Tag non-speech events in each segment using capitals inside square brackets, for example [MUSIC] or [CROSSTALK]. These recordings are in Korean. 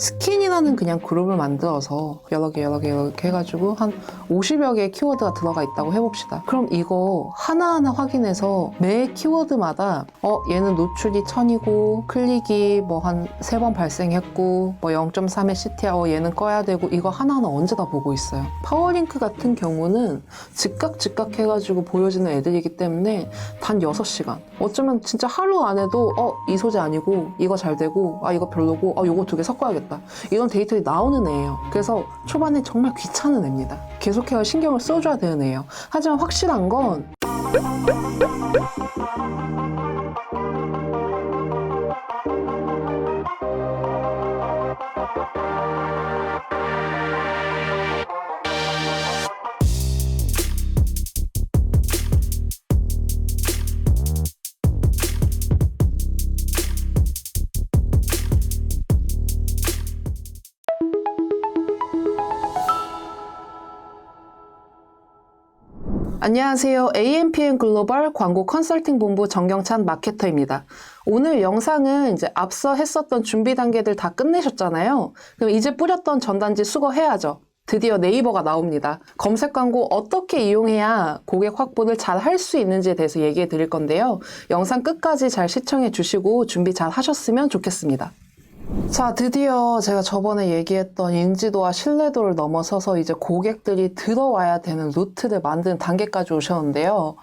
스킨이라는 그냥 그룹을 만들어서 여러 개, 여러 개, 여러 개 해가지고 한 50여 개의 키워드가 들어가 있다고 해봅시다. 그럼 이거 하나하나 확인해서 매 키워드마다 어, 얘는 노출이 1000이고 클릭이 뭐 한 세 번 발생했고 뭐 0.3의 CTR 어, 얘는 꺼야 되고 이거 하나하나 언제 다 보고 있어요. 파워링크 같은 경우는 즉각 즉각 해가지고 보여지는 애들이기 때문에 단 6시간. 어쩌면 진짜 하루 안에도 어, 이 소재 아니고 이거 잘 되고 아, 이거 별로고 아, 요거 두 개 섞어야겠다. 이런 데이터들이 나오는 애예요. 그래서 초반에 정말 귀찮은 애입니다. 계속해서 신경을 써줘야 되는 애예요. 하지만 확실한 건 안녕하세요. AMPM 글로벌 광고 컨설팅 본부 정경찬 마케터입니다. 오늘 영상은 이제 앞서 했었던 준비 단계들 다 끝내셨잖아요. 그럼 이제 뿌렸던 전단지 수거해야죠. 드디어 네이버가 나옵니다. 검색 광고 어떻게 이용해야 고객 확보를 잘 할 수 있는지에 대해서 얘기해 드릴 건데요. 영상 끝까지 잘 시청해 주시고 준비 잘 하셨으면 좋겠습니다. 자, 드디어 제가 저번에 얘기했던 인지도와 신뢰도를 넘어서서 이제 고객들이 들어와야 되는 루트를 만드는 단계까지 오셨는데요.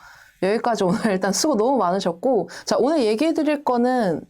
여기까지 오늘 [LAUGHS] 일단 수고 너무 많으셨고, 자, 오늘 얘기해 드릴 거는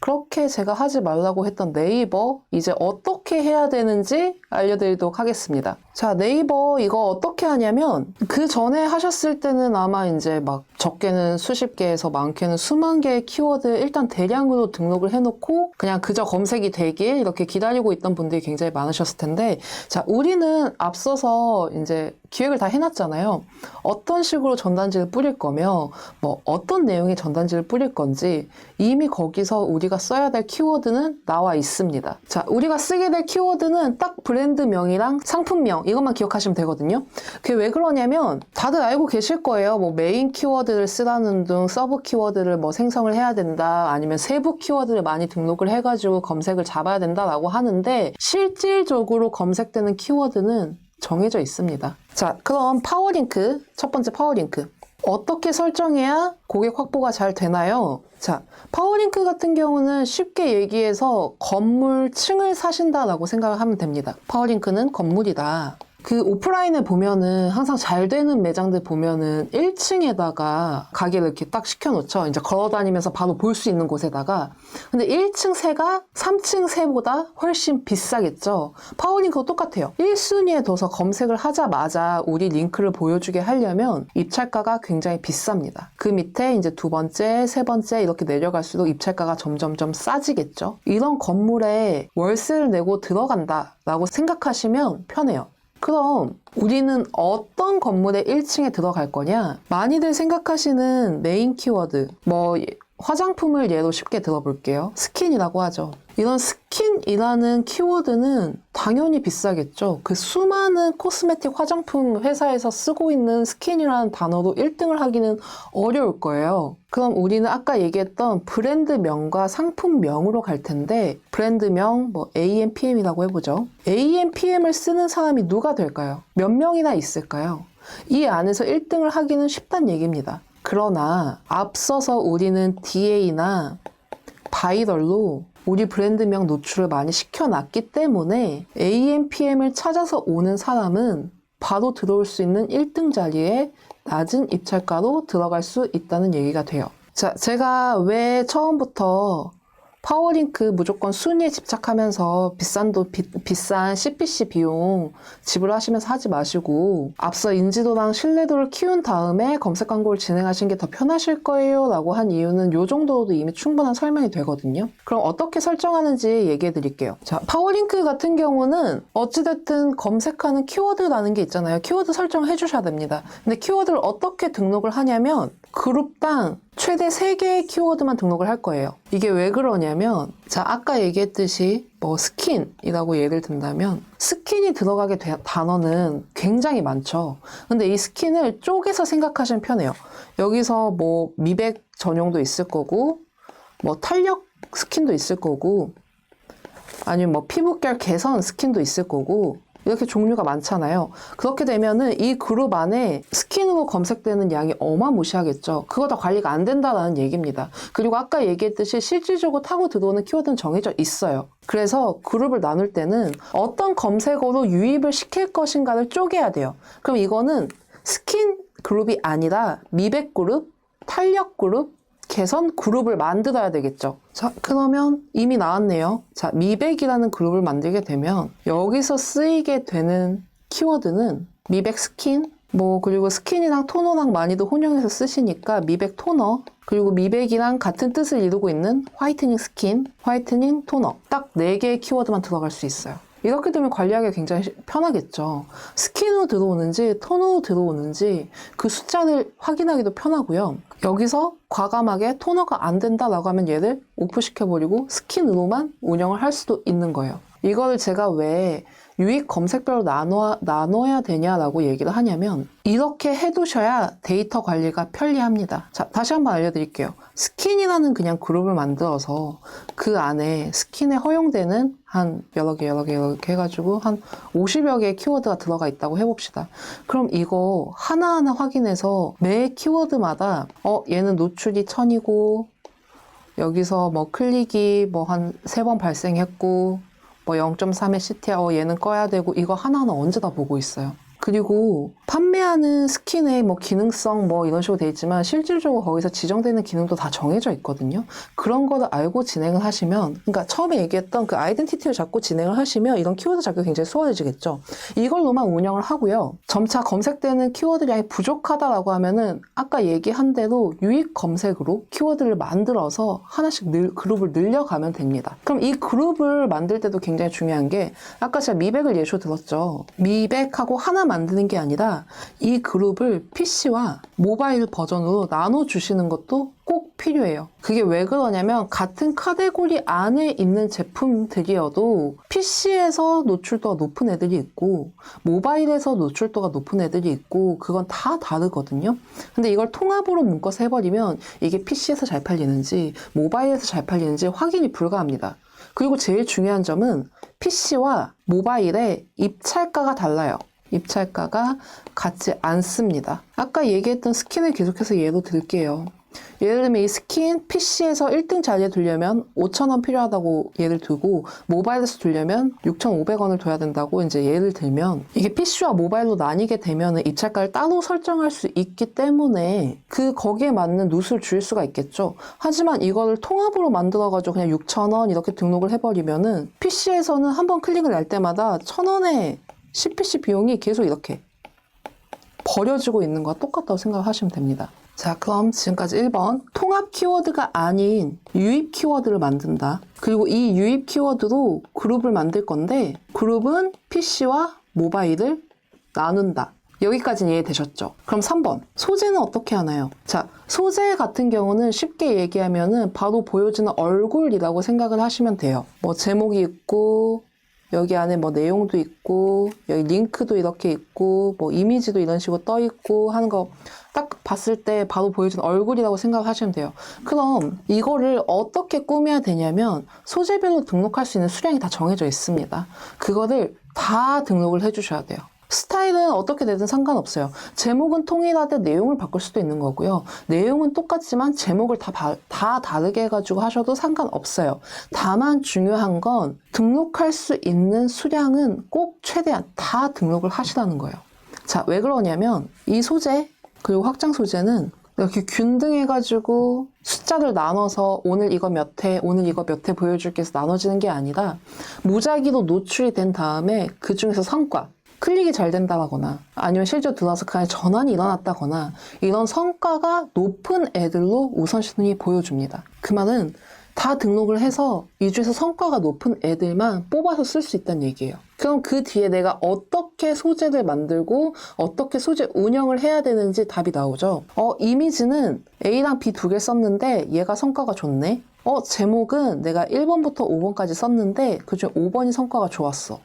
그렇게 제가 하지 말라고 했던 네이버, 이제 어떻게 해야 되는지 알려드리도록 하겠습니다. 자, 네이버 이거 어떻게 하냐면, 그 전에 하셨을 때는 아마 이제 막 적게는 수십 개에서 많게는 수만 개의 키워드 일단 대량으로 등록을 해놓고, 그냥 그저 검색이 되길 이렇게 기다리고 있던 분들이 굉장히 많으셨을 텐데, 자, 우리는 앞서서 이제 기획을 다 해놨잖아요. 어떤 식으로 전단지를 뿌릴 거며, 뭐, 어떤 내용의 전단지를 뿌릴 건지, 이미 거기서 우리가 써야 될 키워드는 나와 있습니다. 자, 우리가 쓰게 될 키워드는 딱 브랜드명이랑 상품명, 이것만 기억하시면 되거든요. 그게 왜 그러냐면, 다들 알고 계실 거예요. 뭐, 메인 키워드를 쓰라는 등 서브 키워드를 뭐 생성을 해야 된다, 아니면 세부 키워드를 많이 등록을 해가지고 검색을 잡아야 된다라고 하는데, 실질적으로 검색되는 키워드는 정해져 있습니다. 자, 그럼 파워링크, 첫 번째 파워링크. 어떻게 설정해야 고객 확보가 잘 되나요? 자, 파워링크 같은 경우는 쉽게 얘기해서 건물 층을 사신다라고 생각을 하면 됩니다. 파워링크는 건물이다. 그 오프라인에 보면은 항상 잘 되는 매장들 보면은 1층에다가 가게를 이렇게 딱 시켜놓죠. 이제 걸어 다니면서 바로 볼 수 있는 곳에다가. 근데 1층 세가 3층 세보다 훨씬 비싸겠죠. 파워링크도 똑같아요. 1순위에 둬서 검색을 하자마자 우리 링크를 보여주게 하려면 입찰가가 굉장히 비쌉니다. 그 밑에 이제 두 번째, 세 번째 이렇게 내려갈수록 입찰가가 점점점 싸지겠죠. 이런 건물에 월세를 내고 들어간다라고 생각하시면 편해요. 그럼 우리는 어떤 건물의 1층에 들어갈 거냐? 많이들 생각하시는 메인 키워드, 뭐 화장품을 예로 쉽게 들어볼게요. 스킨이라고 하죠. 이런 스킨이라는 키워드는 당연히 비싸겠죠. 그 수많은 코스메틱 화장품 회사에서 쓰고 있는 스킨이라는 단어로 1등을 하기는 어려울 거예요. 그럼 우리는 아까 얘기했던 브랜드명과 상품명으로 갈 텐데 브랜드명 뭐 AMPM이라고 해보죠. AMPM을 쓰는 사람이 누가 될까요? 몇 명이나 있을까요? 이 안에서 1등을 하기는 쉽단 얘기입니다. 그러나 앞서서 우리는 DA나 바이럴로 우리 브랜드명 노출을 많이 시켜놨기 때문에 AMPM을 찾아서 오는 사람은 바로 들어올 수 있는 1등 자리에 낮은 입찰가로 들어갈 수 있다는 얘기가 돼요. 자, 제가 왜 처음부터 파워링크 무조건 순위에 집착하면서 비싼 도 비, 비싼 CPC 비용 지불하시면서 하지 마시고 앞서 인지도랑 신뢰도를 키운 다음에 검색 광고를 진행하시는 게더 편하실 거예요 라고 한 이유는 요 정도도 이미 충분한 설명이 되거든요. 그럼 어떻게 설정하는지 얘기해 드릴게요. 자, 파워링크 같은 경우는 어찌됐든 검색하는 키워드라는 게 있잖아요. 키워드 설정을 해주셔야 됩니다. 근데 키워드를 어떻게 등록을 하냐면 그룹당 최대 3개의 키워드만 등록을 할 거예요. 이게 왜 그러냐면, 자, 아까 얘기했듯이 뭐 스킨이라고 예를 든다면, 스킨이 들어가게 된 단어는 굉장히 많죠. 근데 이 스킨을 쪼개서 생각하시면 편해요. 여기서 뭐 미백 전용도 있을 거고, 뭐 탄력 스킨도 있을 거고, 아니면 뭐 피부결 개선 스킨도 있을 거고 이렇게 종류가 많잖아요. 그렇게 되면은 이 그룹 안에 스킨으로 검색되는 양이 어마무시하겠죠. 그거 다 관리가 안 된다라는 얘기입니다. 그리고 아까 얘기했듯이 실질적으로 타고 들어오는 키워드는 정해져 있어요. 그래서 그룹을 나눌 때는 어떤 검색어로 유입을 시킬 것인가를 쪼개야 돼요. 그럼 이거는 스킨 그룹이 아니라 미백 그룹, 탄력 그룹, 개선 그룹을 만들어야 되겠죠. 자, 그러면 이미 나왔네요. 자, 미백이라는 그룹을 만들게 되면 여기서 쓰이게 되는 키워드는 미백 스킨, 뭐 그리고 스킨이랑 토너랑 많이도 혼용해서 쓰시니까 미백 토너, 그리고 미백이랑 같은 뜻을 이루고 있는 화이트닝 스킨, 화이트닝 토너 딱네 개의 키워드만 들어갈 수 있어요. 이렇게 되면 관리하기 굉장히 시- 편하겠죠. 스킨으로 들어오는지 토너로 들어오는지 그 숫자를 확인하기도 편하고요. 여기서 과감하게 토너가 안 된다라고 하면 얘를 오프시켜버리고 스킨으로만 운영을 할 수도 있는 거예요. 이거를 제가 왜 유익 검색별로 나눠, 나눠야 되냐라고 얘기를 하냐면 이렇게 해두셔야 데이터 관리가 편리합니다. 자, 다시 한번 알려드릴게요. 스킨이라는 그냥 그룹을 만들어서 그 안에 스킨에 허용되는 한 여러 개, 여러 개, 여러 개 해가지고 한 50여 개의 키워드가 들어가 있다고 해봅시다. 그럼 이거 하나하나 확인해서 매 키워드마다 어, 얘는 노출이 1000이고 여기서 뭐 클릭이 뭐 한 세 번 발생했고 뭐 0.3의 CTR 어, 얘는 꺼야 되고 이거 하나하나 언제 다 보고 있어요. 그리고 판매하는 스킨의 뭐 기능성 뭐 이런 식으로 돼 있지만 실질적으로 거기서 지정되는 기능도 다 정해져 있거든요. 그런 거를 알고 진행을 하시면 그러니까 처음에 얘기했던 그 아이덴티티를 잡고 진행을 하시면 이런 키워드 잡기 굉장히 수월해지겠죠. 이걸로만 운영을 하고요. 점차 검색되는 키워드량이 부족하다라고 하면은 아까 얘기한 대로 유익 검색으로 키워드를 만들어서 하나씩 늘, 그룹을 늘려가면 됩니다. 그럼 이 그룹을 만들 때도 굉장히 중요한 게 아까 제가 미백을 예시로 들었죠. 미백하고 하나 만드는 게 아니라 이 그룹을 PC와 모바일 버전으로 나눠주시는 것도 꼭 필요해요. 그게 왜 그러냐면 같은 카테고리 안에 있는 제품들이어도 PC에서 노출도가 높은 애들이 있고 모바일에서 노출도가 높은 애들이 있고 그건 다 다르거든요. 근데 이걸 통합으로 묶어서 해버리면 이게 PC에서 잘 팔리는지 모바일에서 잘 팔리는지 확인이 불가합니다. 그리고 제일 중요한 점은 PC와 모바일의 입찰가가 달라요. 입찰가가 같지 않습니다. 아까 얘기했던 스킨을 계속해서 예로 들게요. 예를 들면 이 스킨 PC에서 1등 자리에 두려면 5,000원 필요하다고 예를 들고 모바일에서 두려면 6,500원을 둬야 된다고 이제 예를 들면 이게 PC와 모바일로 나뉘게 되면 입찰가를 따로 설정할 수 있기 때문에 그 거기에 맞는 룻을 줄 수가 있겠죠. 하지만 이거를 통합으로 만들어 가지고 그냥 6,000원 이렇게 등록을 해버리면은 PC에서는 한 번 클릭을 할 때마다 1,000원의 CPC 비용이 계속 이렇게 버려지고 있는 거와 똑같다고 생각하시면 됩니다. 자, 그럼 지금까지 1번. 통합 키워드가 아닌 유입 키워드를 만든다. 그리고 이 유입 키워드로 그룹을 만들 건데, 그룹은 PC와 모바일을 나눈다. 여기까지는 이해되셨죠? 그럼 3번. 소재는 어떻게 하나요? 자, 소재 같은 경우는 쉽게 얘기하면은 바로 보여지는 얼굴이라고 생각을 하시면 돼요. 뭐 제목이 있고, 여기 안에 뭐 내용도 있고 여기 링크도 이렇게 있고 뭐 이미지도 이런 식으로 떠 있고 하는 거 딱 봤을 때 바로 보여주는 얼굴이라고 생각하시면 돼요. 그럼 이거를 어떻게 꾸며야 되냐면 소재별로 등록할 수 있는 수량이 다 정해져 있습니다. 그거를 다 등록을 해주셔야 돼요. 스타일은 어떻게 되든 상관없어요. 제목은 통일하되 내용을 바꿀 수도 있는 거고요. 내용은 똑같지만 제목을 다, 바- 다 다르게 해가지고 하셔도 상관없어요. 다만 중요한 건 등록할 수 있는 수량은 꼭 최대한 다 등록을 하시라는 거예요. 자, 왜 그러냐면 이 소재, 그리고 확장 소재는 이렇게 균등해가지고 숫자를 나눠서 오늘 이거 몇 회, 오늘 이거 몇 회 보여줄게 해서 나눠지는 게 아니라 무작위로 노출이 된 다음에 그 중에서 성과, 클릭이 잘 된다거나 아니면 실제로 들어와서 그 안에 전환이 일어났다거나 이런 성과가 높은 애들로 우선순위 보여줍니다. 그 말은 다 등록을 해서 이 중에서 성과가 높은 애들만 뽑아서 쓸 수 있다는 얘기예요. 그럼 그 뒤에 내가 어떻게 소재를 만들고 어떻게 소재 운영을 해야 되는지 답이 나오죠. 어, 이미지는 A랑 B 두 개 썼는데 얘가 성과가 좋네. 어, 제목은 내가 1번부터 5번까지 썼는데 그중 5번이 성과가 좋았어.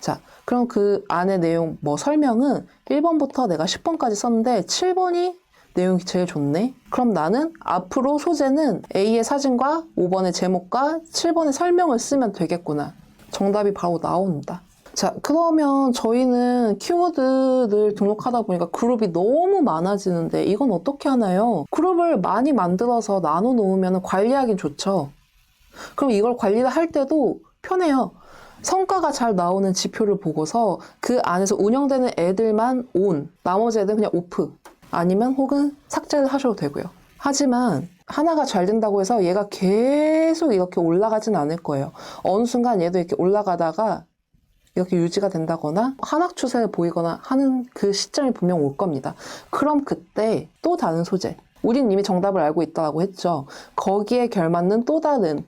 자, 그럼 그 안에 내용 뭐 설명은 1번부터 내가 10번까지 썼는데 7번이 내용이 제일 좋네. 그럼 나는 앞으로 소재는 A의 사진과 5번의 제목과 7번의 설명을 쓰면 되겠구나. 정답이 바로 나옵니다. 자, 그러면 저희는 키워드를 등록하다 보니까 그룹이 너무 많아지는데 이건 어떻게 하나요? 그룹을 많이 만들어서 나눠 놓으면 관리하긴 좋죠. 그럼 이걸 관리를 할 때도 편해요. 성과가 잘 나오는 지표를 보고서 그 안에서 운영되는 애들만 온, 나머지 애들은 그냥 오프, 아니면 혹은 삭제를 하셔도 되고요. 하지만 하나가 잘 된다고 해서 얘가 계속 이렇게 올라가진 않을 거예요. 어느 순간 얘도 이렇게 올라가다가 이렇게 유지가 된다거나 하락 추세를 보이거나 하는 그 시점이 분명 올 겁니다. 그럼 그때 또 다른 소재. 우린 이미 정답을 알고 있다고 했죠. 거기에 결맞는 또 다른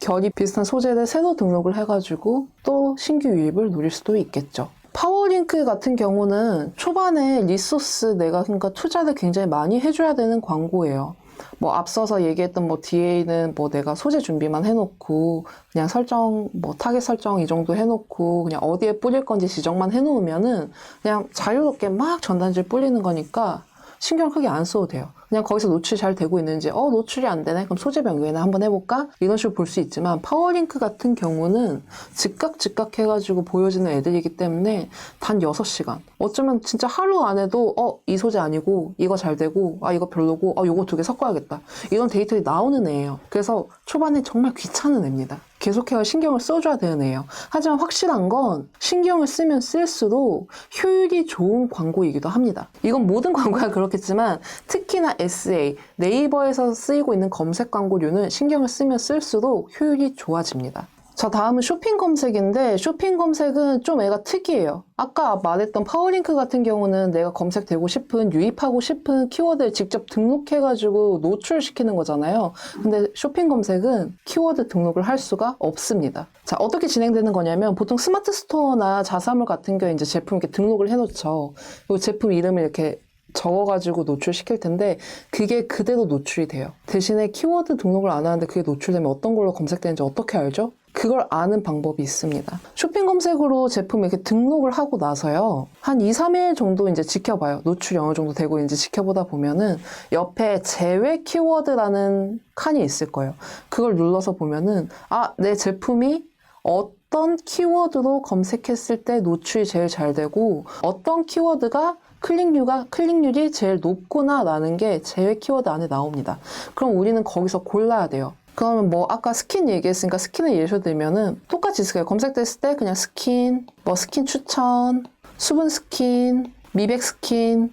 결이 비슷한 소재를 새로 등록을 해가지고 또 신규 유입을 누릴 수도 있겠죠. 파워링크 같은 경우는 초반에 리소스 내가 그러니까 투자를 굉장히 많이 해줘야 되는 광고예요. 뭐 앞서서 얘기했던 뭐 DA는 뭐 내가 소재 준비만 해놓고 그냥 설정 뭐 타겟 설정 이 정도 해놓고 그냥 어디에 뿌릴 건지 지정만 해놓으면은 그냥 자유롭게 막 전단지를 뿌리는 거니까 신경 크게 안 써도 돼요. 그냥 거기서 노출이 잘 되고 있는지 어 노출이 안 되네? 그럼 소재 변경이나 한번 해볼까? 이런 식으로 볼 수 있지만 파워링크 같은 경우는 즉각 즉각 해가지고 보여지는 애들이기 때문에 단 6시간. 어쩌면 진짜 하루 안에도 어 이 소재 아니고 이거 잘 되고 아 이거 별로고 아 요거 두 개 섞어야겠다. 이런 데이터들이 나오는 애예요. 그래서 초반에 정말 귀찮은 애입니다 계속해서 신경을 써줘야 되는 애예요 하지만 확실한 건 신경을 쓰면 쓸수록 효율이 좋은 광고이기도 합니다 이건 모든 [LAUGHS] 광고가 그렇겠지만 특히나 SA, 네이버에서 쓰이고 있는 검색 광고류는 신경을 쓰면 쓸수록 효율이 좋아집니다. 자, 다음은 쇼핑 검색인데, 쇼핑 검색은 좀 애가 특이해요. 아까 말했던 파워링크 같은 경우는 내가 검색되고 싶은, 유입하고 싶은 키워드를 직접 등록해 가지고 노출시키는 거잖아요. 근데 쇼핑 검색은 키워드 등록을 할 수가 없습니다. 자, 어떻게 진행되는 거냐면, 보통 스마트 스토어나 자사몰 같은 경우에 이제 제품 이렇게 등록을 해 놓죠. 그리고 제품 이름을 이렇게 적어가지고 노출시킬 텐데 그게 그대로 노출이 돼요. 대신에 키워드 등록을 안 하는데 그게 노출되면 어떤 걸로 검색되는지 어떻게 알죠? 그걸 아는 방법이 있습니다. 쇼핑 검색으로 제품 이렇게 등록을 하고 나서요. 한 2, 3일 정도 이제 지켜봐요. 노출이 어느 정도 되고 이제 지켜보다 보면은 옆에 제외 키워드라는 칸이 있을 거예요. 그걸 눌러서 보면은 아, 내 제품이 어떤 키워드로 검색했을 때 노출이 제일 잘 되고 어떤 키워드가 클릭률가 클릭률이 제일 높구나라는 게 제외 키워드 안에 나옵니다. 그럼 우리는 거기서 골라야 돼요. 그러면 뭐 아까 스킨 얘기했으니까 스킨을 예시로 들면은 똑같이 있을 거예요. 검색됐을 때 그냥 스킨, 뭐 스킨 추천, 수분 스킨, 미백 스킨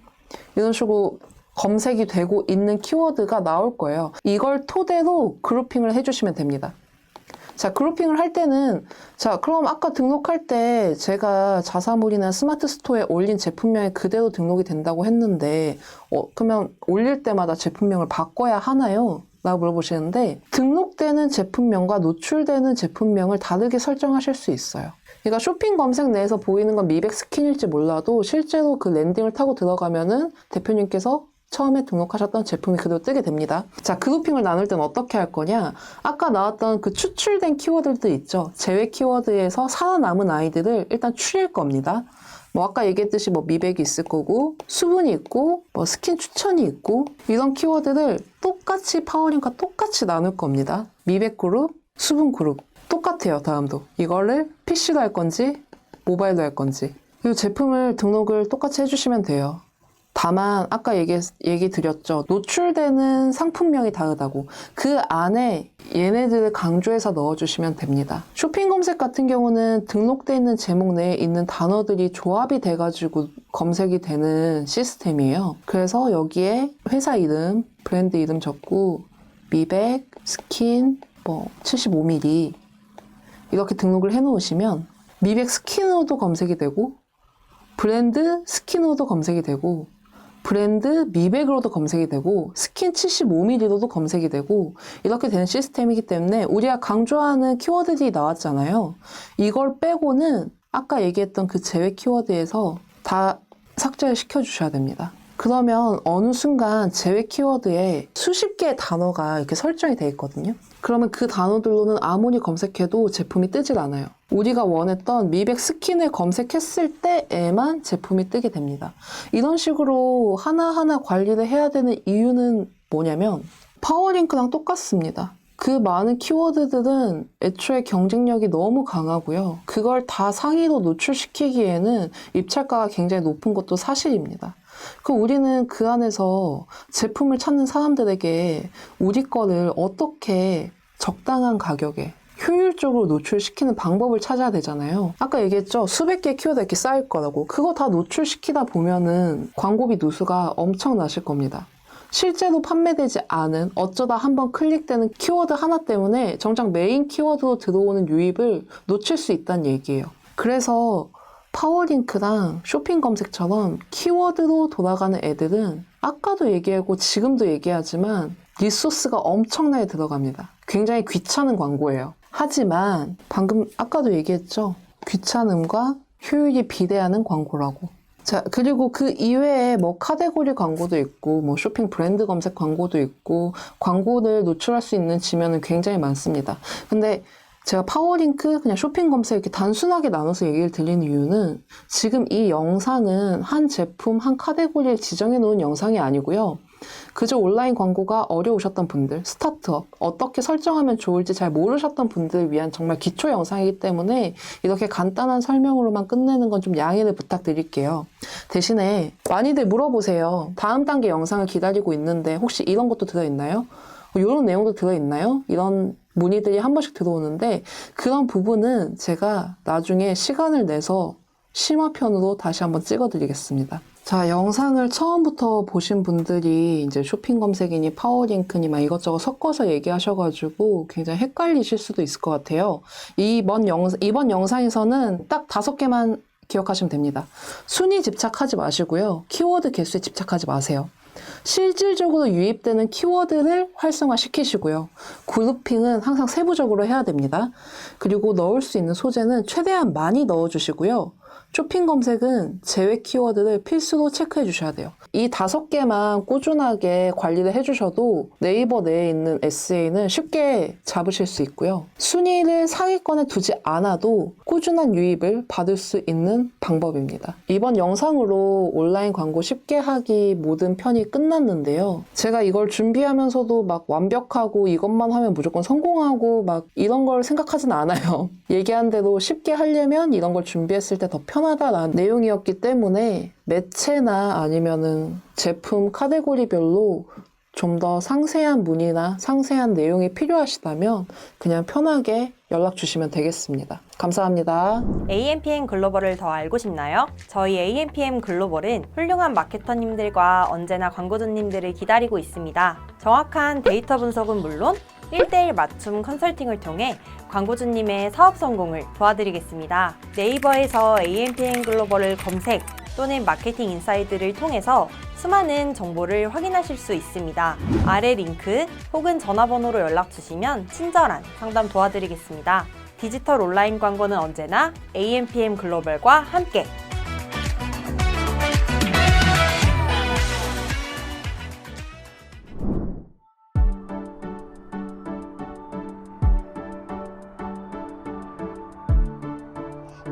이런 식으로 검색이 되고 있는 키워드가 나올 거예요. 이걸 토대로 그룹핑을 해주시면 됩니다. 자, 그룹핑을 할 때는, 자, 그럼 아까 등록할 때 제가 자사몰이나 스마트 스토어에 올린 제품명이 그대로 등록이 된다고 했는데, 어, 그러면 올릴 때마다 제품명을 바꿔야 하나요? 라고 물어보시는데, 등록되는 제품명과 노출되는 제품명을 다르게 설정하실 수 있어요. 그러니까 쇼핑 검색 내에서 보이는 건 미백 스킨일지 몰라도 실제로 그 랜딩을 타고 들어가면은 대표님께서 처음에 등록하셨던 제품이 그대로 뜨게 됩니다. 자, 그룹핑을 나눌 때는 어떻게 할 거냐? 아까 나왔던 그 추출된 키워드들 있죠? 제외 키워드에서 살아남은 아이들을 일단 추릴 겁니다. 뭐 아까 얘기했듯이 뭐 미백이 있을 거고 수분이 있고 뭐 스킨 추천이 있고 이런 키워드를 똑같이 파워링과 똑같이 나눌 겁니다. 미백 그룹, 수분 그룹 똑같아요. 다음도 이거를 PC로 할 건지 모바일로 할 건지 이 제품을 등록을 똑같이 해주시면 돼요. 다만 아까 얘기 얘기 드렸죠. 노출되는 상품명이 다르다고. 그 안에 얘네들을 강조해서 넣어주시면 됩니다. 쇼핑 검색 같은 경우는 등록돼 있는 제목 내에 있는 단어들이 조합이 돼가지고 검색이 되는 시스템이에요. 그래서 여기에 회사 이름, 브랜드 이름 적고 미백, 스킨, 뭐 75mm 이렇게 등록을 해놓으시면 미백 스킨으로도 검색이 되고 브랜드 스킨으로도 검색이 되고 브랜드 미백으로도 검색이 되고 스킨 75mm로도 검색이 되고 이렇게 되는 시스템이기 때문에 우리가 강조하는 키워드들이 나왔잖아요. 이걸 빼고는 아까 얘기했던 그 제외 키워드에서 다 삭제를 시켜주셔야 됩니다. 그러면 어느 순간 제외 키워드에 수십 개의 단어가 이렇게 설정이 돼 있거든요. 그러면 그 단어들로는 아무리 검색해도 제품이 뜨질 않아요. 우리가 원했던 미백 스킨을 검색했을 때에만 제품이 뜨게 됩니다. 이런 식으로 하나하나 관리를 해야 되는 이유는 뭐냐면 파워링크랑 똑같습니다. 그 많은 키워드들은 애초에 경쟁력이 너무 강하고요. 그걸 다 상위로 노출시키기에는 입찰가가 굉장히 높은 것도 사실입니다. 그럼 우리는 그 안에서 제품을 찾는 사람들에게 우리 거를 어떻게 적당한 가격에 효율적으로 노출시키는 방법을 찾아야 되잖아요. 아까 얘기했죠. 수백 개의 키워드 이렇게 쌓일 거라고. 그거 다 노출시키다 보면은 광고비 누수가 엄청나실 겁니다. 실제로 판매되지 않은 어쩌다 한번 클릭되는 키워드 하나 때문에 정작 메인 키워드로 들어오는 유입을 놓칠 수 있다는 얘기예요. 그래서 파워링크랑 쇼핑 검색처럼 키워드로 돌아가는 애들은 아까도 얘기하고 지금도 얘기하지만 리소스가 엄청나게 들어갑니다. 굉장히 귀찮은 광고예요. 하지만 방금 아까도 얘기했죠. 귀찮음과 효율이 비례하는 광고라고. 자, 그리고 그 이외에 뭐 카테고리 광고도 있고, 뭐 쇼핑 브랜드 검색 광고도 있고, 광고를 노출할 수 있는 지면은 굉장히 많습니다. 근데 제가 파워링크, 그냥 쇼핑 검색 이렇게 단순하게 나눠서 얘기를 드리는 이유는 지금 이 영상은 한 제품, 한 카테고리를 지정해 놓은 영상이 아니고요. 그저 온라인 광고가 어려우셨던 분들, 스타트업, 어떻게 설정하면 좋을지 잘 모르셨던 분들을 위한 정말 기초 영상이기 때문에 이렇게 간단한 설명으로만 끝내는 건 좀 양해를 부탁드릴게요. 대신에 많이들 물어보세요. 다음 단계 영상을 기다리고 있는데 혹시 이런 것도 들어있나요? 이런 내용도 들어있나요? 이런 문의들이 한 번씩 들어오는데 그런 부분은 제가 나중에 시간을 내서 심화편으로 다시 한번 찍어드리겠습니다. 자, 영상을 처음부터 보신 분들이 이제 쇼핑 검색이니 파워링크니 막 이것저것 섞어서 얘기하셔가지고 굉장히 헷갈리실 수도 있을 것 같아요. 이번 영, 이번 영상에서는 딱 다섯 개만 기억하시면 됩니다. 순위 집착하지 마시고요. 키워드 개수에 집착하지 마세요. 실질적으로 유입되는 키워드를 활성화시키시고요. 그룹핑은 항상 세부적으로 해야 됩니다. 그리고 넣을 수 있는 소재는 최대한 많이 넣어주시고요. 쇼핑 검색은 제외 키워드를 필수로 체크해 주셔야 돼요. 이 다섯 개만 꾸준하게 관리를 해 주셔도 네이버 내에 있는 SA는 쉽게 잡으실 수 있고요. 순위를 상위권에 두지 않아도 꾸준한 유입을 받을 수 있는 방법입니다. 이번 영상으로 온라인 광고 쉽게 하기 모든 편이 끝났는데요. 제가 이걸 준비하면서도 막 완벽하고 이것만 하면 무조건 성공하고 막 이런 걸 생각하진 않아요. [LAUGHS] 얘기한 대로 쉽게 하려면 이런 걸 준비했을 때 더 편하다라는 내용이었기 때문에 매체나 아니면은 제품 카테고리별로 좀 더 상세한 문의나 상세한 내용이 필요하시다면 그냥 편하게 연락 주시면 되겠습니다. 감사합니다. AMPM 글로벌을 더 알고 싶나요? 저희 AMPM 글로벌은 훌륭한 마케터님들과 언제나 광고주님들을 기다리고 있습니다. 정확한 데이터 분석은 물론 1대1 맞춤 컨설팅을 통해 광고주님의 사업 성공을 도와드리겠습니다. 네이버에서 AMPM 글로벌을 검색 또는 마케팅 인사이드를 통해서 수많은 정보를 확인하실 수 있습니다. 아래 링크 혹은 전화번호로 연락 주시면 친절한 상담 도와드리겠습니다. 디지털 온라인 광고는 언제나 AMPM 글로벌과 함께